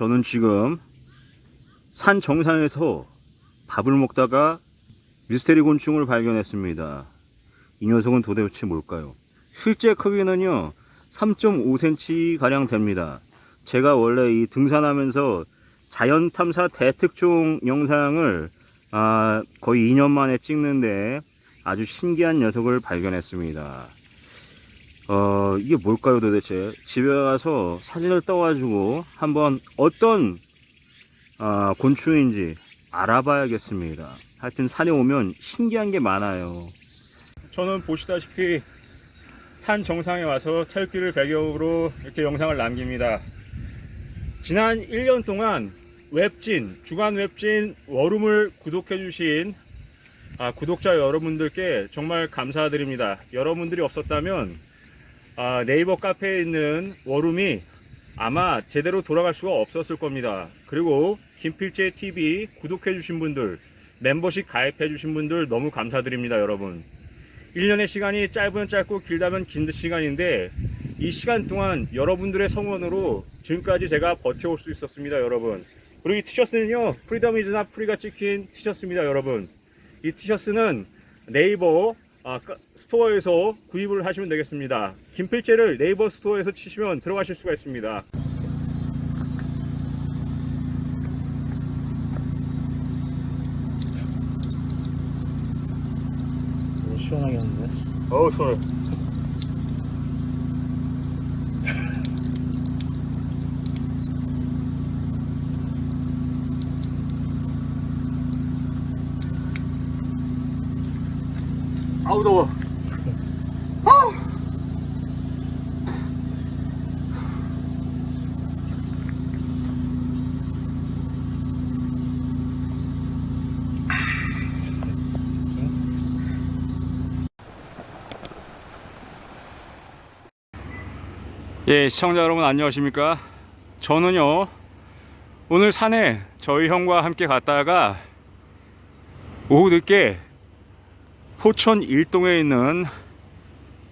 저는 지금 산 정상에서 밥을 먹다가 미스테리 곤충을 발견했습니다. 이 녀석은 도대체 뭘까요? 실제 크기는요, 3.5cm 가량 됩니다. 제가 원래 이 등산하면서 자연 탐사 대특종 영상을 아, 거의 2년 만에 찍는데 아주 신기한 녀석을 발견했습니다. 어, 이게 뭘까요 도대체? 집에 가서 사진을 떠가지고 한번 어떤 아, 곤충인지 알아봐야겠습니다. 하여튼 산에 오면 신기한 게 많아요. 저는 보시다시피 산 정상에 와서 텔길을 배경으로 이렇게 영상을 남깁니다. 지난 1년 동안 웹진, 주간 웹진 워룸을 구독해 주신 아, 구독자 여러분들께 정말 감사드립니다. 여러분들이 없었다면 아, 네이버 카페에 있는 워룸이 아마 제대로 돌아갈 수가 없었을 겁니다. 그리고 김필재 TV 구독해 주신 분들, 멤버십 가입해 주신 분들 너무 감사드립니다, 여러분. 1년의 시간이 짧으면 짧고 길다면 긴 시간인데 이 시간 동안 여러분들의 성원으로 지금까지 제가 버텨올 수 있었습니다, 여러분. 그리고 이 티셔츠는요, 프리덤 이즈나 프리가 찍힌 티셔츠입니다, 여러분. 이 티셔츠는 네이버 아, 까- 스토어에서 구입을 하시면 되겠습니다. 김필재를 네이버 스토어에서 치시면 들어가실 수가 있습니다. 시원하게 하는데. 어우, 시원해. 아우, 더워. 예, 시청자 여러분 안녕하십니까? 저는요, 오늘 산에 저희 형과 함께 갔다가 오후 늦게 포천 일동에 있는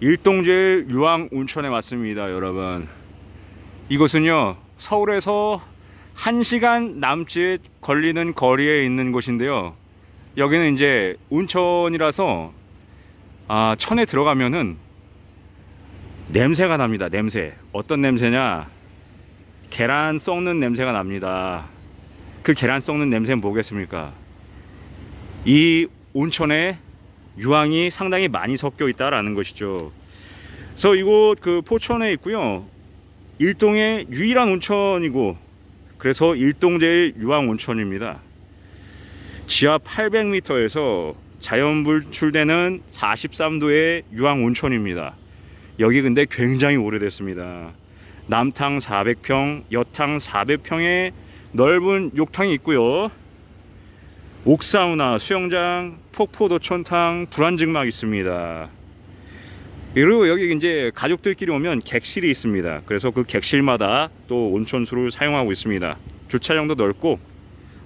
일동제일 유황 온천에 왔습니다, 여러분. 이곳은요, 서울에서 1시간 남짓 걸리는 거리에 있는 곳인데요. 여기는 이제 온천이라서 아, 천에 들어가면은 냄새가 납니다. 냄새. 어떤 냄새냐? 계란 썩는 냄새가 납니다. 그 계란 썩는 냄새는 뭐겠습니까? 이 온천에 유황이 상당히 많이 섞여 있다라는 것이죠. 그래서 이곳 그 포천에 있고요. 일동의 유일한 온천이고 그래서 일동제일 유황 온천입니다. 지하 800m에서 자연 불출되는 43도의 유황 온천입니다. 여기 근데 굉장히 오래됐습니다. 남탕 400평, 여탕 400평의 넓은 욕탕이 있고요. 옥사우나, 수영장, 폭포도천탕, 불안증막 있습니다. 그리고 여기 이제 가족들끼리 오면 객실이 있습니다. 그래서 그 객실마다 또 온천수를 사용하고 있습니다. 주차장도 넓고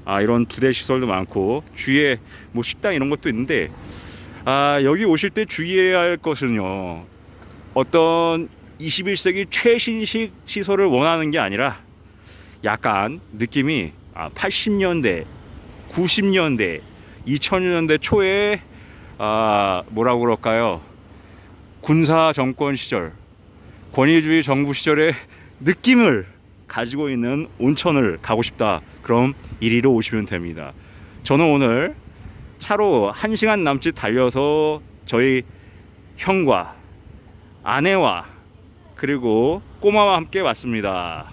아 이런 부대 시설도 많고 주위에 뭐 식당 이런 것도 있는데 아 여기 오실 때 주의해야 할 것은요. 어떤 21세기 최신식 시설을 원하는 게 아니라 약간 느낌이 아, 80년대, 90년대, 2000년대 초에 아, 뭐라고 그럴까요? 군사 정권 시절, 권위주의 정부 시절의 느낌을 가지고 있는 온천을 가고 싶다. 그럼 이리로 오시면 됩니다. 저는 오늘 차로 1시간 남짓 달려서 저희 형과 아내와 그리고 꼬마와 함께 왔습니다.